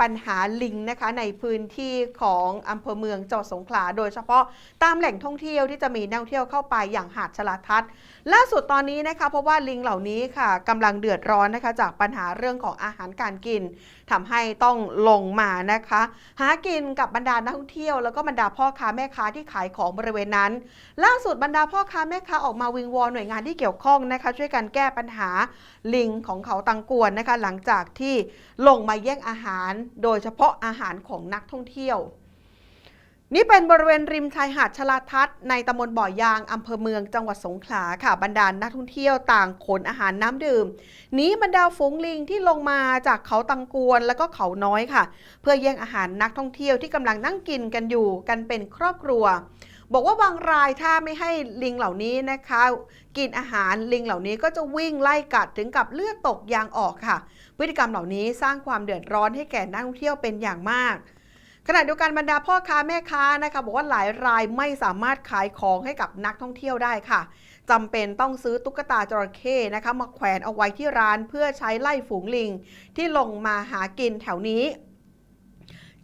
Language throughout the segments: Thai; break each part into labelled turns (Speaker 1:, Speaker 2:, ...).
Speaker 1: ปัญหาลิงนะคะในพื้นที่ของอำเภอเมืองจังหวัดสงขลา โดยเฉพาะตามแหล่งท่องเที่ยวที่จะมีนักท่องเที่ยวเข้าไปอย่างหาดชลาทัศน์ล่าสุดตอนนี้นะคะเพราะว่าลิงเหล่านี้ค่ะกำลังเดือดร้อนนะคะจากปัญหาเรื่องของอาหารการกินทำให้ต้องลงมานะคะ หากินกับบรรดานักท่องเที่ยวแล้วก็บรรดาพ่อค้าแม่ค้าที่ขายของบริเวณนั้น ล่าสุดบรรดาพ่อค้าแม่ค้าออกมาวิงวอนหน่วยงานที่เกี่ยวข้องนะคะช่วยกันแก้ปัญหาลิงของเขาตังกวนนะคะหลังจากที่ลงมาแย่งอาหารโดยเฉพาะอาหารของนักท่องเที่ยว นี่เป็นบริเวณริมชายหาดชลาทัศน์ในตำบลบ่อยางอำเภอเมืองจังหวัดสงขลาค่ะบรรดานักท่องเที่ยวต่างขนอาหารน้ำดื่มหนีบรรดาฝูงลิงที่ลงมาจากเขาตังกวนและก็เขาน้อยค่ะ เพื่อแย่งอาหารนักท่องเที่ยวที่กำลังนั่งกินกันอยู่กันเป็นครอบครัว บอกว่าบางรายถ้าไม่ให้ลิงเหล่านี้นะคะ กินอาหารลิงเหล่านี้ก็จะวิ่งไล่กัดถึงกับเลือดตกยางออกค่ะ พฤติกรรมเหล่านี้สร้างความเดือดร้อนให้แก่นักท่องเที่ยวเป็นอย่างมากขณะเดียวกันบรรดาพ่อค้าแม่ค้านะคะบอกว่าหลายรายไม่สามารถขายของให้กับนักท่องเที่ยวได้ค่ะจำเป็นต้องซื้อตุ๊กตาจระเข้นะคะมาแขวนเอาไว้ที่ร้านเพื่อใช้ไล่ฝูงลิง ที่ลงมาหากินแถวนี้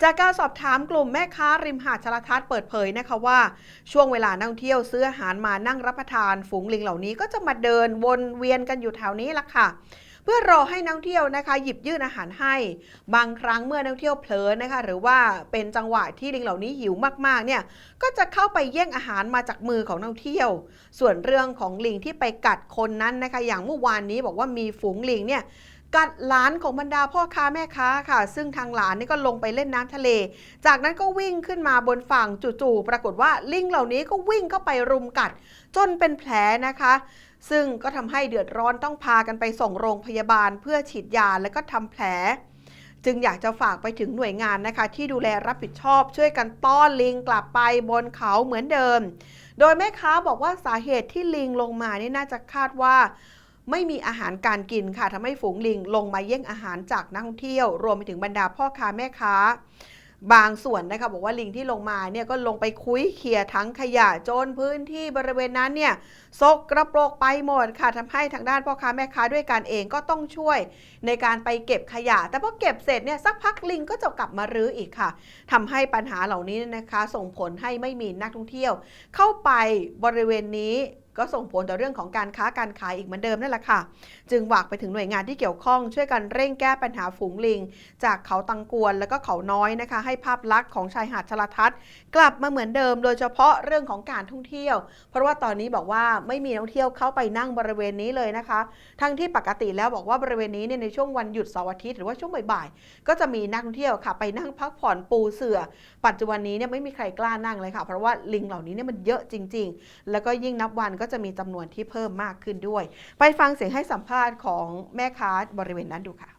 Speaker 1: จากการสอบถามกลุ่มแม่ค้าริมหาดชลทัศน์เปิดเผยนะคะว่า ช่วงเวลานักท่องเที่ยวซื้ออาหารมานั่งรับประทาน ฝูงลิงเหล่านี้ก็จะมาเดินวนเวียนกันอยู่แถวนี้ละค่ะเพื่อรอให้นักท่องเที่ยวนะคะ หยิบยื่นอาหารให้ บางครั้งเมื่อนักท่องเที่ยวเผลอนะคะ หรือว่าเป็นจังหวะที่ลิงเหล่านี้หิวมากๆเนี่ยก็จะเข้าไปแย่งอาหารมาจากมือของนักท่องเที่ยว ส่วนเรื่องของลิงที่ไปกัดคนนั้นนะคะ อย่างเมื่อวานนี้บอกว่ามีฝูงลิงเนี่ยกัดหลานของบรรดาพ่อค้าแม่ค้าค่ะ ซึ่งทางหลานนี่ก็ลงไปเล่นน้ำทะเล จากนั้นก็วิ่งขึ้นมาบนฝั่งจู่ๆปรากฏว่าลิงเหล่านี้ก็วิ่งเข้าไปรุมกัด จนเป็นแผลนะคะ ซึ่งก็ทำให้เดือดร้อนต้องพากันไปส่งโรงพยาบาล เพื่อฉีดยาและก็ทำแผล จึงอยากจะฝากไปถึงหน่วยงานนะคะ ที่ดูแลรับผิดชอบช่วยกันต้อนลิงกลับไปบนเขาเหมือนเดิม โดยแม่ค้าบอกว่าสาเหตุที่ลิงลงมานี่น่าจะคาดว่า ไม่มีอาหารการกินค่ะทำให้ฝูงลิงลงมาแย่งอาหารจากนักท่องเที่ยว รวมไปถึงบรรดาพ่อค้าแม่ค้า บางส่วนนะคะบอกว่าลิงที่ลงมาเนี่ยก็ลงไปคุยเขี่ยทั้งขยะจนพื้นที่บริเวณนั้นเนี่ยซกกระโปรกไปหมดค่ะทำให้ทางด้านพ่อค้าแม่ค้าด้วยกันเองก็ต้องช่วยในการไปเก็บขยะ แต่พอเก็บเสร็จเนี่ยสักพักลิงก็จะกลับมารื้ออีกค่ะทำให้ปัญหาเหล่านี้นะคะ ส่งผลให้ไม่มีนักท่องเที่ยว เข้าไปบริเวณนี้ ก็ส่งผลต่อเรื่องของการค้าการขายอีกเหมือนเดิมนั่นแหละค่ะ จึงฝากไปถึงหน่วยงานที่เกี่ยวข้องช่วยกันเร่งแก้ปัญหาฝูงลิง จากเขาตังกวนแล้วก็เขาน้อยนะคะ ให้ภาพลักษณ์ของชายหาดชลทัศน์กลับมาเหมือนเดิม โดยเฉพาะเรื่องของการท่องเที่ยว เพราะว่าตอนนี้บอกว่าไม่มีนักท่องเที่ยวเข้าไปนั่งบริเวณนี้เลยนะคะ ทั้งที่ปกติแล้วบอกว่าบริเวณนี้เนี่ยในช่วงวันหยุดเสาร์อาทิตย์หรือว่าช่วงบ่ายๆก็จะมีนักท่องเที่ยวค่ะ ไปนั่งพักผ่อนปูเสือ ปัจจุบันนี้เนี่ยไม่มีใครกล้านั่งเลยค่ะ เพราะว่าลิงเหล่านี้เนี่ยมันเยอะจริง ๆ แล้วก็ยิ่งนับวันก็จะมีจำนวนที่เพิ่มมากขึ้นด้วย ไปฟังเสียงให้สัมภาษณ์ของแม่ค้าบริเวณนั้นดูค่ะ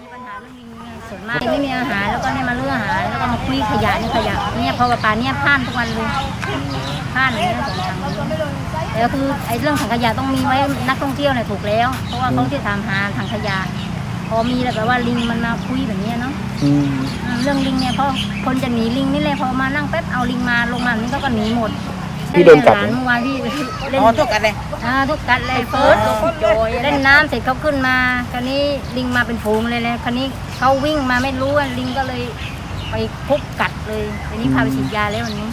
Speaker 2: มีปัญหาเรื่องลิงส่วนมากไม่มีอาหารแล้วก็เนี่ยมาเลือกอาหารแล้วก็มาคุยขยะเนี่ยขยะเนี่ยพอกับปลาเนี่ยพลาดทุกวันเลยพลาดอย่างเงี้ยสองครั้งแต่ก็คือไอ้เรื่องถังขยะต้องมีไว้นักท่องเที่ยวเนี่ยถูกแล้ว เพราะว่าเขาที่ถามหาถังขยะ พอมีแล้วแบบว่าลิงมันมาคุยแบบเนี้ยเนาะ
Speaker 3: อืม
Speaker 2: อืมเรื่องลิงเนี่ยพอคนจะหนีลิงนี่เลยพอมานั่งแป๊บเอาลิงมาลงมานี่ก็ก็หนีหมด
Speaker 3: พี่โดนกัด
Speaker 2: หลานเมื่อวานพี่เล่น
Speaker 4: อ๋อทุกกันเลย
Speaker 2: อ่าทุกกัดเลยเฟิร์สโจยเล่นน้ำเสร็จเขาขึ้นมา คราวนี้ลิงมาเป็นฝูงเลยเลยคราวนี้เขาวิ่งมาไม่รู้ว่าลิงก็เลย ไปคุบกัดเลยทีนี้พาไปฉีดยาแล้ววันนี้